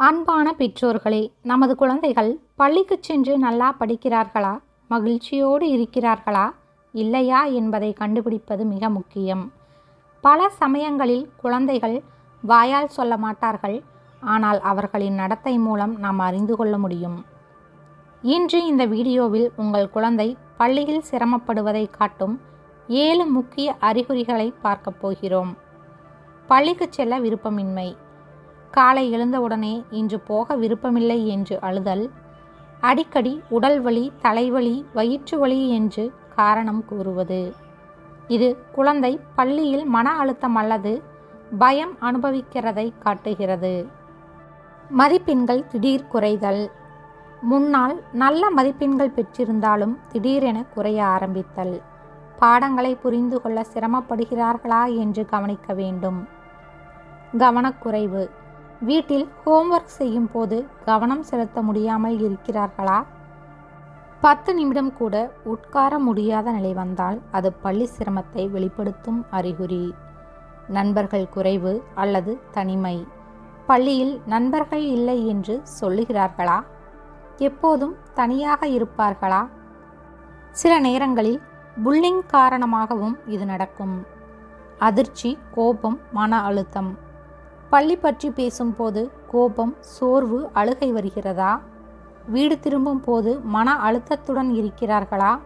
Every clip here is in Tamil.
அன்பான பெற்றோர்களே நமது குழந்தைகள் பள்ளிக்கு சென்று நல்லா படிக்கிறார்களா? மகிழ்ச்சியோடு இருக்கிறார்களா? இல்லையா என்பதை கண்டுபிடிப்பது மிக முக்கியம். பல சமயங்களில் குழந்தைகள் வாயால் சொல்ல மாட்டார்கள். ஆனால் அவர்களின் நடத்தை மூலம் நாம் அறிந்து கொள்ள முடியும். இன்று இந்த வீடியோவில் உங்கள் குழந்தை பள்ளியில் சிரமப்படுவதை காட்டும் ஏழு முக்கிய அறிகுறிகளை பார்க்கப் போகிறோம். பள்ளிக்கு செல்ல விருப்பமின்மை. காலை எழுந்தவுடனே இன்று போக விருப்பமில்லை என்று அழுதல். அடிக்கடி உடல் வலி தலைவலி வயிற்று வலி என்று காரணம் கூறுவது. இது குழந்தை பள்ளியில் மன அழுத்தம் அல்லது பயம் அனுபவிக்கிறதை காட்டுகிறது. மதிப்பெண்கள் திடீர் குறைதல். முன்னால் நல்ல மதிப்பெண்கள் பெற்றிருந்தாலும் திடீரென குறைய ஆரம்பித்தல். பாடங்களை புரிந்து கொள்ள சிரமப்படுகிறார்களா என்று கவனிக்க வேண்டும். கவனக்குறைவு. வீட்டில் ஹோம்ஒர்க் செய்யும் போது கவனம் செலுத்த முடியாமல் இருக்கிறார்களா? பத்து நிமிடம் கூட உட்கார முடியாத நிலை வந்தால் அது பள்ளி சிரமத்தை வெளிப்படுத்தும் அறிகுறி. நண்பர்கள் குறைவு அல்லது தனிமை. பள்ளியில் நண்பர்கள் இல்லை என்று சொல்லுகிறார்களா? எப்போதும் தனியாக இருப்பார்களா? சில நேரங்களில் புல்லிங் காரணமாகவும் இது நடக்கும். அதிர்ச்சி கோபம் மன அழுத்தம். பள்ளி பற்றி பேசும்போது கோபம் சோர்வு அழுகை வருகிறதா? வீடு திரும்பும் போது மன அழுத்தத்துடன் இருக்கிறார்களா?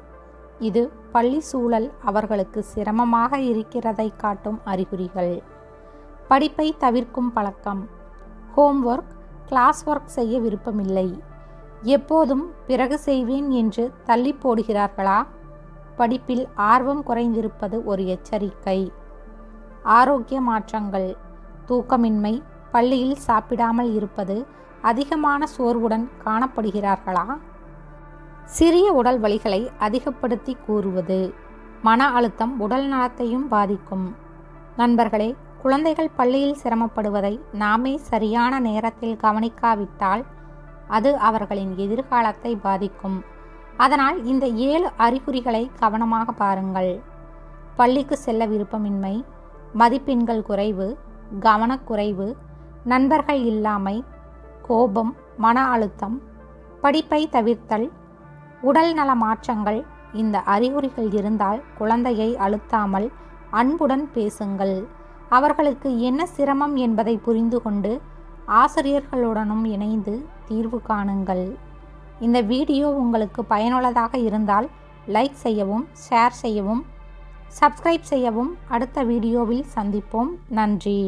இது பள்ளி சூழல் அவர்களுக்கு சிரமமாக இருக்கிறதை காட்டும் அறிகுறிகள். படிப்பை தவிர்க்கும் பழக்கம். ஹோம்ஒர்க் கிளாஸ் ஒர்க் செய்ய விருப்பமில்லை. எப்போதும் பிறகு செய்வேன் என்று தள்ளி போடுகிறார்களா? படிப்பில் ஆர்வம் குறைந்திருப்பது ஒரு எச்சரிக்கை. ஆரோக்கிய மாற்றங்கள். தூக்கமின்மை பள்ளியில் சாப்பிடாமல் இருப்பது அதிகமான சோர்வுடன் காணப்படுகிறார்களா? சிறிய உடல் வலிகளை அதிகப்படுத்தி கூறுவது மன அழுத்தம் உடல் நலத்தையும் பாதிக்கும். நண்பர்களே குழந்தைகள் பள்ளியில் சிரமப்படுவதை நாமே சரியான நேரத்தில் கவனிக்காவிட்டால் அது அவர்களின் எதிர்காலத்தை பாதிக்கும். அதனால் இந்த ஏழு அறிகுறிகளை கவனமாக பாருங்கள். பள்ளிக்கு செல்ல விருப்பமின்மை மதிப்பெண்கள் குறைவு கவனக்குறைவு நண்பர்கள் இல்லாமை கோபம் மன அழுத்தம் படிப்பை தவிர்த்தல் உடல் நல மாற்றங்கள் இந்த அறிகுறிகள் இருந்தால் குழந்தையை அழுத்தாமல் அன்புடன் பேசுங்கள். அவர்களுக்கு என்ன சிரமம் என்பதை புரிந்து கொண்டு ஆசிரியர்களுடனும் இணைந்து தீர்வு காணுங்கள். இந்த வீடியோ உங்களுக்கு பயனுள்ளதாக இருந்தால் லைக் செய்யவும் ஷேர் செய்யவும் சப்ஸ்கிரைப் செய்யவும் அடுத்த வீடியோவில் சந்திப்போம். நன்றி.